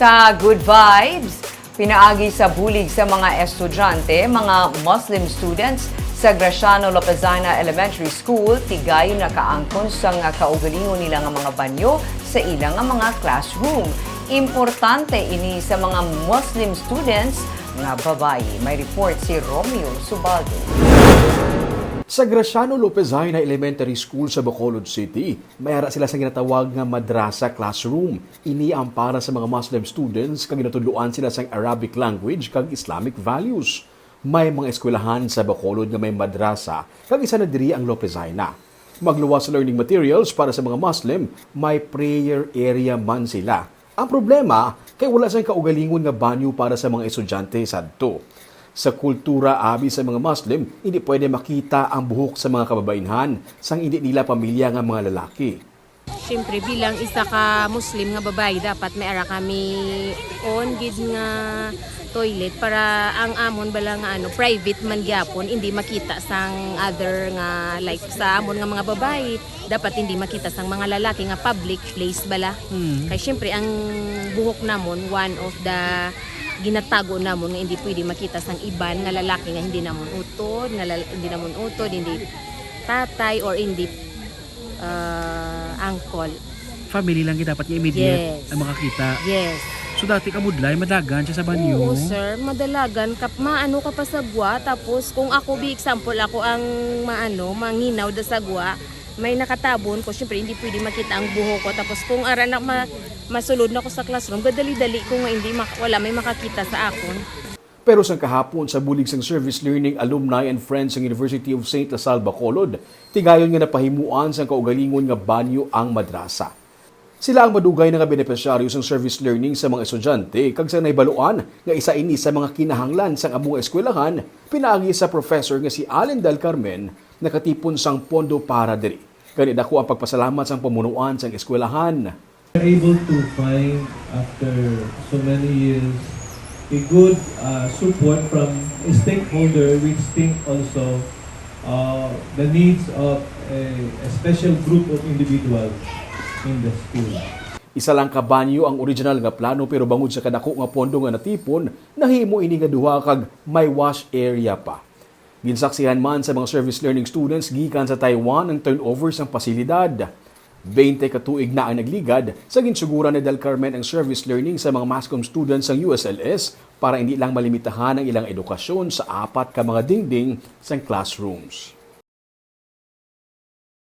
Sa Good Vibes, pinaagi sa bulig sa mga estudyante, mga Muslim students sa Graciano Lopezana Elementary School, tigay na kaangkon sa nga kaugalingon nila nga mga banyo sa ilang nga mga classroom. Importante ini sa mga Muslim students nga babae. May report si Romeo Subaldo. Sa Graciano Lopezina Elementary School sa Bacolod City, mayara sila sa ginatawag nga madrasa classroom. Ini ang para sa mga Muslim students kag ginatudloan sila sa Arabic language kag Islamic values. May mga eskwelahan sa Bacolod nga may madrasa kag isa na diri ang Lopezina. Magluwas sa learning materials para sa mga Muslim, may prayer area man sila. Ang problema, kay wala sang kaugalingon nga banyo para sa mga estudyante sadto. Sa kultura abi sa mga Muslim, hindi pwede makita ang buhok sa mga kababainhan sang hindi nila pamilya nga mga lalaki. Siyempre, bilang isa ka Muslim nga babae, dapat may ara kami on gid nga toilet para ang amon bala nga ano private man gyapon hindi makita sang other nga like sa amon nga mga babae dapat hindi makita sang mga lalaki nga public place bala kay syempre ang buhok namon one of the ginatago namon nga hindi pwede makita sang iban nga lalaki nga hindi namon utod nga lal- hindi namon utod hindi tatay or hindi uh, uncle family lang dapat nga immediate Yes. ang makakita. yes So dati ka mudlay, madagan siya sa banyo. Oo, sir. Madalagan. Kap, maano ka pa sa gwa. Tapos, kung ako, be example, ako ang maano, manginaw da sa gwa, may nakatabon ko. Siyempre, hindi pwede makita ang buho ko. Tapos, kung ara na ma, masulod na ako sa classroom, gadali-dali ko nga hindi wala may makakita sa akon. Pero sa kahapon sa bulig sang Service Learning Alumni and Friends ng University of St. Lasal Bacolod, tigayon nga napahimuan sa kaugalingon nga banyo ang madrasa. Sila ang madugay nga benepisyaryo sang service learning sa mga estudyante kag sa naibaluan nga isa ini sa mga kinahanglan sang among eskwelahan pinaagi sa professor nga si Allen Del Carmen nakatipon sang pondo para diri. Kani dako ang pagpasalamat sang pamunuan sang eskwelahan. We're able to find after so many years a good uh, support from a stakeholder which think also uh, the needs of a, a special group of individuals in the school. Isa lang ka banyo ang original nga plano pero bangod sa kadako nga pondo nga natipon, nahimo ini nga duha kag may wash area pa. Ginsaksihan man sa mga service learning students gikan sa Taiwan ang turnover sang pasilidad. 20 ka tuig na ang nagligad sa ginsugura ni Del Carmen ang service learning sa mga MASCOM students sa USLS para hindi lang malimitahan ang ilang edukasyon sa apat ka mga dingding sa classrooms.